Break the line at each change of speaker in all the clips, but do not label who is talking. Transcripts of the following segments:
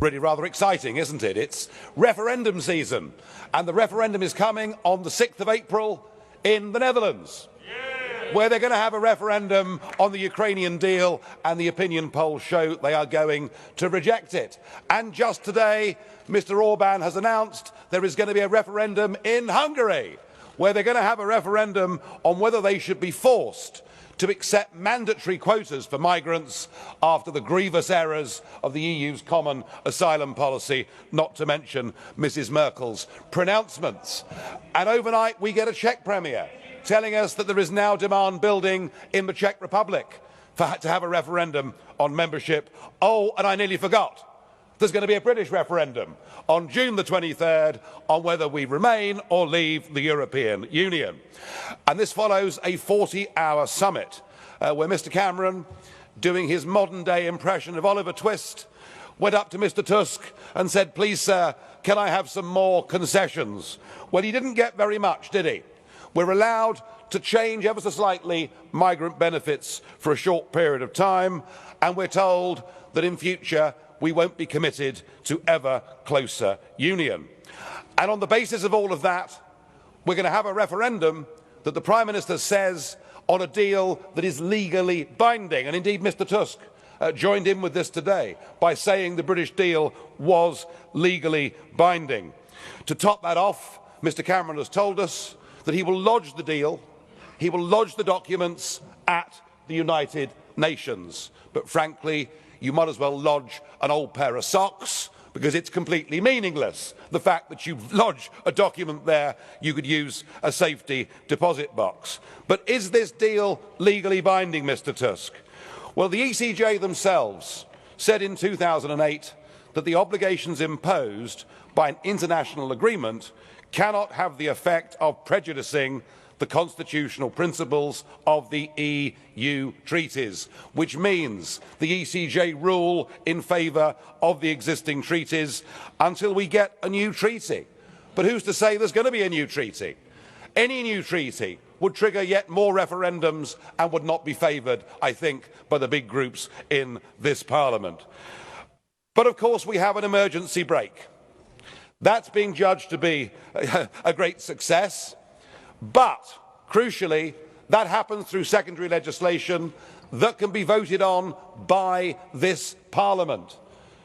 really rather exciting, isn't it? It's referendum season, and the referendum is coming on the 6th of April in the Netherlands. Where they're going to have a referendum on the Ukrainian deal, and the opinion polls show they are going to reject it. And just today, Mr. Orban has announced there is going to be a referendum in Hungary, where they're going to have a referendum on whether they should be forced to accept mandatory quotas for migrants after the grievous errors of the EU's common asylum policy, not to mention Mrs Merkel's pronouncements. And overnight we get a Czech premier telling us that there is now demand building in the Czech Republic for, to have a referendum on membership. Oh, and I nearly forgot. There's going to be a British referendum on June the 23rd on whether we remain or leave the European Union. And this follows a 40 hour summit uh, where Mr. Cameron, doing his modern day impression of Oliver Twist, went up to Mr. Tusk and said, Please, sir, can I have some more concessions? Well, he didn't get very much, did he? We're allowed to change ever so slightly migrant benefits for a short period of time, and we're told that in future we won't be committed to ever closer union. And on the basis of all of that, we're going to have a referendum that the Prime Minister says on a deal that is legally binding. And indeed, Mr Tusk uh, joined in with this today by saying the British deal was legally binding. To top that off, Mr Cameron has told us that he will lodge the deal, he will lodge the documents at the United Nations. But frankly, you might as well lodge an old pair of socks because it's completely meaningless. The fact that you lodge a document there, you could use a safety deposit box. But is this deal legally binding, Mr Tusk? Well, the ECJ themselves said in 2008 that the obligations imposed by an international agreement cannot have the effect of prejudicing the constitutional principles of the EU treaties, which means the ECJ rule in favour of the existing treaties until we get a new treaty. But who's to say there's going to be a new treaty? Any new treaty would trigger yet more referendums and would not be favoured, I think, by the big groups in this Parliament. But of course, we have an emergency brake. That's being judged to be a great success. But, crucially, that happens through secondary legislation that can be voted on by this Parliament.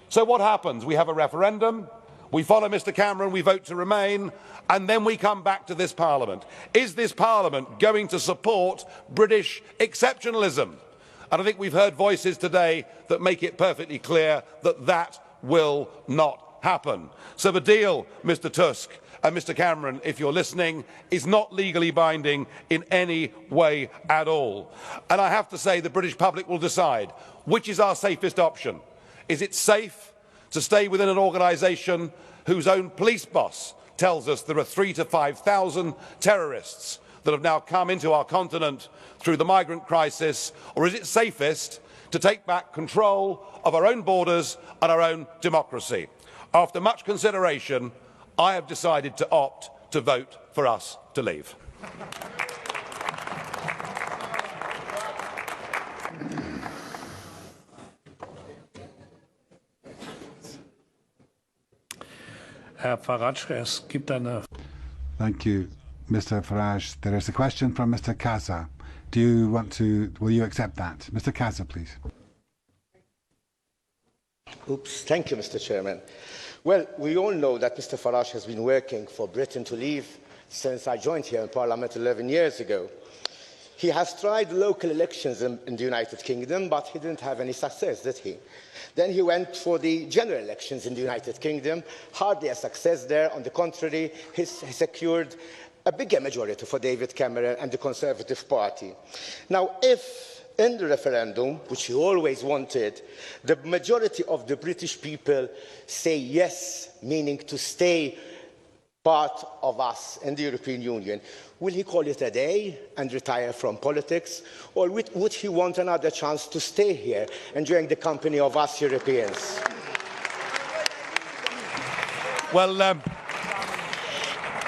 So what happens? We have a referendum, we follow Mr Cameron, we vote to remain, and then we come back to this Parliament. Is this Parliament going to support British exceptionalism? And I think we've heard voices today that make it perfectly clear that that will not happen. So the deal, Mr Tusk, and Mr Cameron, if you're listening, is not legally binding in any way at all. And I have to say the British public will decide which is our safest option. Is it safe to stay within an organisation whose own police boss tells us there are three to 5,000 terrorists that have now come into our continent through the migrant crisis? Or is it safest to take back control of our own borders and our own democracy? After much consideration, I have decided to opt to vote for us to leave.
Herr Farage, es gibt eine.
Thank you, Mr. Farage. There is a question from Mr. Casa. Do you want to, will you accept that? Mr. Casa, please.
Oops, thank you, Mr. Chairman. Well, we all know that Mr. Farage has been working for Britain to leave since I joined here in Parliament 11 years ago. He has tried local elections in, in, the United Kingdom, but he didn't have any success, did he? Then he went for the general elections in the United Kingdom, hardly a success there. On the contrary, he, he secured a bigger majority for David Cameron and the Conservative Party. Now, if in the referendum, which he always wanted, the majority of the British people say yes, meaning to stay part of us in the European Union. Will he call it a day and retire from politics? Or would, he want another chance to stay here, enjoying the company of us Europeans?
Well, um,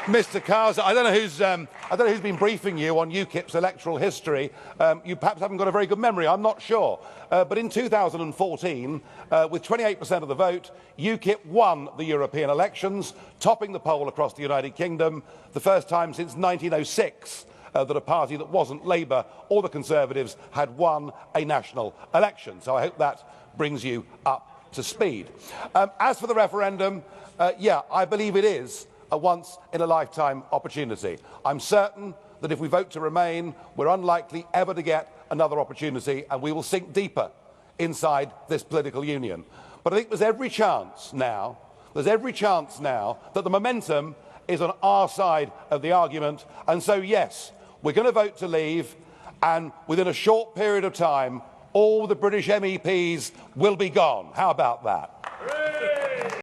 Mr. Kaza, I don't know who's um, I don't know who's been briefing you on UKIP's electoral history. Um, you perhaps haven't got a very good memory. I'm not sure. Uh, but in 2014, uh, with 28% of the vote, UKIP won the European elections, topping the poll across the United Kingdom, the first time since 1906 uh, that a party that wasn't Labour or the Conservatives had won a national election. So I hope that brings you up to speed. Um, as for the referendum, uh, yeah, I believe it is a once in a lifetime opportunity. I'm certain that if we vote to remain, we're unlikely ever to get another opportunity and we will sink deeper inside this political union. But I think there's every chance now, there's every chance now that the momentum is on our side of the argument. And so, yes, we're going to vote to leave, and within a short period of time, all the British MEPs will be gone. How about that?